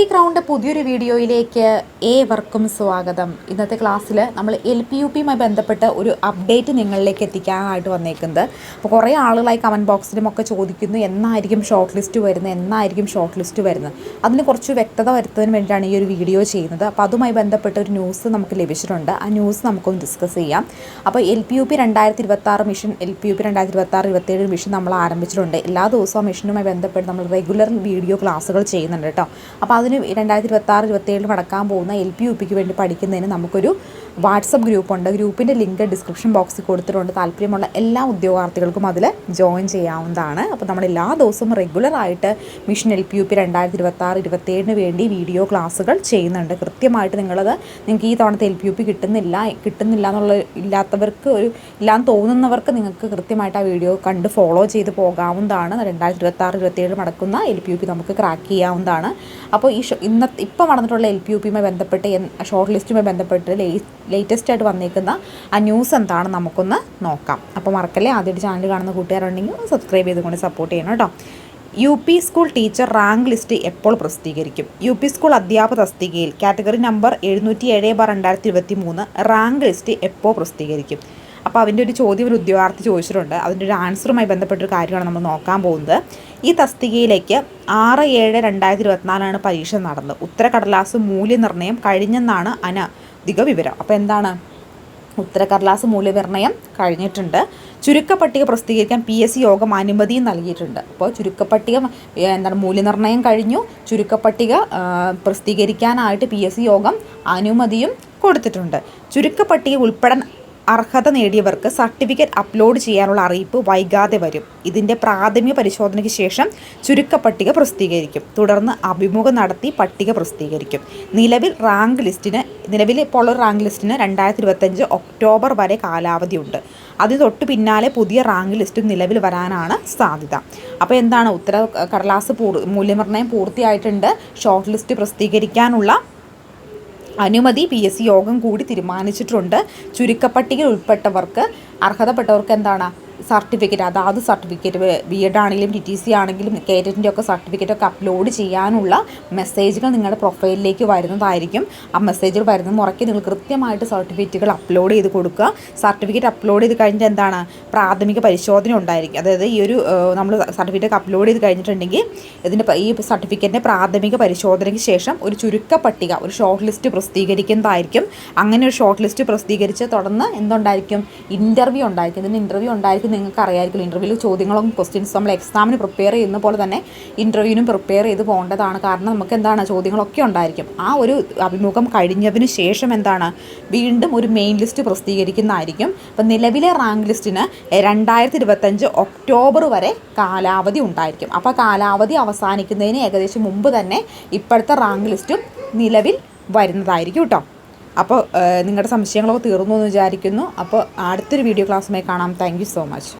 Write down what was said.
ഈ ക്രൗണ്ട് പുതിയൊരു വീഡിയോയിലേക്ക് ഏവർക്കും സ്വാഗതം. ഇന്നത്തെ ക്ലാസ്സിൽ നമ്മൾ എൽ പി യു പിയുമായി ബന്ധപ്പെട്ട ഒരു അപ്ഡേറ്റ് നിങ്ങളിലേക്ക് എത്തിക്കാനായിട്ട് വന്നേക്കുന്നത്. അപ്പോൾ കുറേ ആളുകളായി കമന്റ് ബോക്സിലും ഒക്കെ ചോദിക്കുന്നു എന്നായിരിക്കും ഷോർട്ട് ലിസ്റ്റ് വരുന്നത് എന്നായിരിക്കും ഷോർട്ട് ലിസ്റ്റ് വരുന്നത്. അതിന് കുറച്ച് വ്യക്തത വരുത്തുന്നതിന് വേണ്ടിയിട്ടാണ് ഈ ഒരു വീഡിയോ ചെയ്യുന്നത്. അപ്പോൾ അതുമായി ബന്ധപ്പെട്ട ഒരു ന്യൂസ് നമുക്ക് ലഭിച്ചിട്ടുണ്ട്. ആ ന്യൂസ് നമുക്കൊന്ന് ഡിസ്കസ് ചെയ്യാം. അപ്പോൾ എൽ പി യു പി രണ്ടായിരത്തി ഇരുപത്താറ് mission L P U P രണ്ടായിരത്തി ഇരുപത്താറ് ഇരുപത്തേഴ് മിഷൻ നമ്മൾ ആരംഭിച്ചിട്ടുണ്ട്. എല്ലാ ദിവസവും മിഷനുമായി ബന്ധപ്പെട്ട് നമ്മൾ റെഗുലർ വീഡിയോ ക്ലാസ്സുകൾ ചെയ്യുന്നുണ്ട് കേട്ടോ. അപ്പോൾ അതിന് രണ്ടായിരത്തി ഇരുപത്തി ആറ് ഇരുപത്തേഴിൽ അടക്കാൻ പോകുന്ന എൽ പി യു പിക്ക് വേണ്ടി പഠിക്കുന്നതിന് നമുക്കൊരു വാട്സപ്പ് ഗ്രൂപ്പുണ്ട്. ഗ്രൂപ്പിന്റെ ലിങ്ക് ഡിസ്ക്രിപ്ഷൻ ബോക്സിൽ കൊടുത്തിട്ടുണ്ട്. താല്പര്യമുള്ള എല്ലാ ഉദ്യോഗാർത്ഥികൾക്കും അതിൽ ജോയിൻ ചെയ്യാവുന്നതാണ്. അപ്പോൾ നമ്മൾ എല്ലാ ദിവസവും റെഗുലറായിട്ട് mission L P U P രണ്ടായിരത്തി ഇരുപത്തി ആറ് ഇരുപത്തേഴിന് വേണ്ടി വീഡിയോ ക്ലാസ്സുകൾ ചെയ്യുന്നുണ്ട്. കൃത്യമായിട്ട് നിങ്ങളത് നിങ്ങൾക്ക് ഈ തവണത്തെ എൽ പി യു പി കിട്ടുന്നില്ല കിട്ടുന്നില്ല എന്നുള്ള ഇല്ലാത്തവർക്ക് ഒരു ഇല്ലാന്ന് തോന്നുന്നവർക്ക് നിങ്ങൾക്ക് കൃത്യമായിട്ട് ആ വീഡിയോ കണ്ട് ഫോളോ ചെയ്ത് പോകാവുന്നതാണ്. രണ്ടായിരത്തി ഇരുപത്തി ആറ് ഇരുപത്തേഴ് നടക്കുന്ന എൽ പി യു പി നമുക്ക് ക്രാക്ക് ചെയ്യാവുന്നതാണ്. അപ്പോൾ ഈ ഇന്നത്തെ ഇപ്പോൾ നടന്നിട്ടുള്ള എൽ പി യു പിയുമായി ബന്ധപ്പെട്ട് ഷോർട്ട് ലിസ്റ്റുമായി ബന്ധപ്പെട്ട് ലേറ്റസ്റ്റ് ആയിട്ട് വന്നേക്കുന്ന ആ ന്യൂസ് എന്താണ് നമുക്കൊന്ന് നോക്കാം. അപ്പോൾ മറക്കല്ലേ? ആദ്യമായിട്ട് ചാനൽ കാണുന്ന കൂട്ടുകാരുണ്ടെങ്കിൽ സബ്സ്ക്രൈബ് ചെയ്തുകൊണ്ട് സപ്പോർട്ട് ചെയ്യണം കേട്ടോ. U P school teacher rank list എപ്പോൾ പ്രസിദ്ധീകരിക്കും? യു പി സ്കൂൾ അധ്യാപക തസ്തികയിൽ കാറ്റഗറി നമ്പർ എഴുന്നൂറ്റി ഏഴ് ബാർ രണ്ടായിരത്തി ഇരുപത്തി മൂന്ന് റാങ്ക് ലിസ്റ്റ് എപ്പോൾ പ്രസിദ്ധീകരിക്കും? അപ്പോൾ അതിന്റെ ഒരു ചോദ്യം ഒരു ഉദ്യോഗാർത്ഥി ചോദിച്ചിട്ടുണ്ട്. അതിന്റെ ഒരു ആൻസറുമായി ബന്ധപ്പെട്ടൊരു കാര്യമാണ് നമ്മൾ നോക്കാൻ പോകുന്നത്. ഈ തസ്തികയിലേക്ക് ആറ് ഏഴ് രണ്ടായിരത്തി ഇരുപത്തിനാലാണ് പരീക്ഷ നടന്നത്. ഉത്തരക്കടലാസ് മൂല്യനിർണയം കഴിഞ്ഞെന്നാണ് അനധിക വിവരം. അപ്പോൾ എന്താണ്? ഉത്തരക്കടലാസ് മൂല്യനിർണയം കഴിഞ്ഞിട്ടുണ്ട്. ചുരുക്കപ്പട്ടിക പ്രസിദ്ധീകരിക്കാൻ പി എസ് സി യോഗം അനുമതിയും നൽകിയിട്ടുണ്ട്. അപ്പോൾ ചുരുക്കപ്പട്ടിക എന്താണ് മൂല്യനിർണയം കഴിഞ്ഞു. ചുരുക്കപ്പട്ടിക പ്രസിദ്ധീകരിക്കാനായിട്ട് പി എസ് സി യോഗം അനുമതിയും കൊടുത്തിട്ടുണ്ട്. ചുരുക്കപ്പട്ടിക ഉൾപ്പെടാൻ അർഹത നേടിയവർക്ക് സർട്ടിഫിക്കറ്റ് അപ്ലോഡ് ചെയ്യാനുള്ള അറിയിപ്പ് വൈകാതെ വരും. ഇതിന്റെ പ്രാഥമിക പരിശോധനയ്ക്ക് ശേഷം ചുരുക്ക പട്ടിക പ്രസിദ്ധീകരിക്കും. തുടർന്ന് അഭിമുഖം നടത്തി പട്ടിക പ്രസിദ്ധീകരിക്കും. നിലവിൽ റാങ്ക് ലിസ്റ്റിന് നിലവിൽ ഇപ്പോൾ ഉള്ള റാങ്ക് ലിസ്റ്റിന് രണ്ടായിരത്തി ഇരുപത്തഞ്ച് ഒക്ടോബർ വരെ കാലാവധിയുണ്ട് അതിന് തൊട്ട് പിന്നാലെ പുതിയ റാങ്ക് ലിസ്റ്റും നിലവിൽ വരാനാണ് സാധ്യത. അപ്പോൾ എന്താണ് ഉത്തര കടലാസ് പൂർ മൂല്യനിർണയം പൂർത്തിയായിട്ടുണ്ട്. ഷോർട്ട് ലിസ്റ്റ് പ്രസിദ്ധീകരിക്കാനുള്ള അനുമതി പി എസ് സി യോഗം കൂടി തീരുമാനിച്ചിട്ടുണ്ട്. ചുരുക്കപ്പട്ടികയിൽ ഉൾപ്പെട്ടവർക്ക് അർഹതപ്പെട്ടവർക്ക് എന്താണ് സർട്ടിഫിക്കറ്റ് അതാത് സർട്ടിഫിക്കറ്റ്. ബി എഡ് ആണെങ്കിലും ടി ടി സി ആണെങ്കിലും കേറ്ററ്റിന്റെ ഒക്കെ സർട്ടിഫിക്കറ്റ് ഒക്കെ അപ്ലോഡ് ചെയ്യാനുള്ള മെസ്സേജുകൾ നിങ്ങളുടെ പ്രൊഫൈലിലേക്ക് വരുന്നതായിരിക്കും. ആ മെസ്സേജുകൾ വരുന്ന മുറയ്ക്ക് നിങ്ങൾ കൃത്യമായിട്ട് സർട്ടിഫിക്കറ്റുകൾ അപ്ലോഡ് ചെയ്ത് കൊടുക്കുക. സർട്ടിഫിക്കറ്റ് അപ്ലോഡ് ചെയ്ത് കഴിഞ്ഞിട്ട് എന്താണ്? പ്രാഥമിക പരിശോധന ഉണ്ടായിരിക്കും. അതായത് ഈ ഒരു നമ്മൾ സർട്ടിഫിക്കറ്റ് അപ്ലോഡ് ചെയ്ത് കഴിഞ്ഞിട്ടുണ്ടെങ്കിൽ ഇതിന്റെ ഈ സർട്ടിഫിക്കറ്റിന്റെ പ്രാഥമിക പരിശോധനയ്ക്ക് ശേഷം ഒരു ചുരുക്ക പട്ടിക ഒരു ഷോർട്ട് ലിസ്റ്റ് പ്രസിദ്ധീകരിക്കുന്നതായിരിക്കും. അങ്ങനെ ഒരു ഷോർട്ട് ലിസ്റ്റ് പ്രസിദ്ധീകരിച്ച് തുടർന്ന് എന്തുണ്ടായിരിക്കും? ഇന്റർവ്യൂ ഉണ്ടായിരിക്കും. ഇതിന് ഇന്റർവ്യൂ ഉണ്ടായിരിക്കും. നിങ്ങൾക്ക് അറിയാമായിരിക്കും ഇന്റർവ്യൂവിൽ ചോദ്യങ്ങളും ക്വസ്റ്റ്യൻസ് നമ്മൾ എക്സാമിന് പ്രിപ്പയർ ചെയ്യുന്ന പോലെ തന്നെ ഇന്റർവ്യൂവിനും പ്രിപ്പയർ ചെയ്ത് പോകേണ്ടതാണ്. കാരണം നമുക്ക് എന്താണ് ചോദ്യങ്ങളൊക്കെ ഉണ്ടായിരിക്കും. ആ ഒരു അഭിമുഖം കഴിഞ്ഞതിന് ശേഷം എന്താണ്? വീണ്ടും ഒരു മെയിൻ ലിസ്റ്റ് പ്രസിദ്ധീകരിക്കുന്നതായിരിക്കും. അപ്പം നിലവിലെ റാങ്ക് ലിസ്റ്റിന് രണ്ടായിരത്തി ഇരുപത്തഞ്ച് ഒക്ടോബർ വരെ കാലാവധി ഉണ്ടായിരിക്കും. അപ്പോൾ കാലാവധി അവസാനിക്കുന്നതിന് ഏകദേശം മുമ്പ് തന്നെ ഇപ്പോഴത്തെ റാങ്ക് ലിസ്റ്റും നിലവിൽ വരുന്നതായിരിക്കും കേട്ടോ. അപ്പോൾ നിങ്ങളുടെ സംശയങ്ങളൊക്കെ തീർന്നു എന്ന് വിചാരിക്കുന്നു. അപ്പോൾ അടുത്തൊരു വീഡിയോ ക്ലാസ്സുമായി കാണാം. Thank so much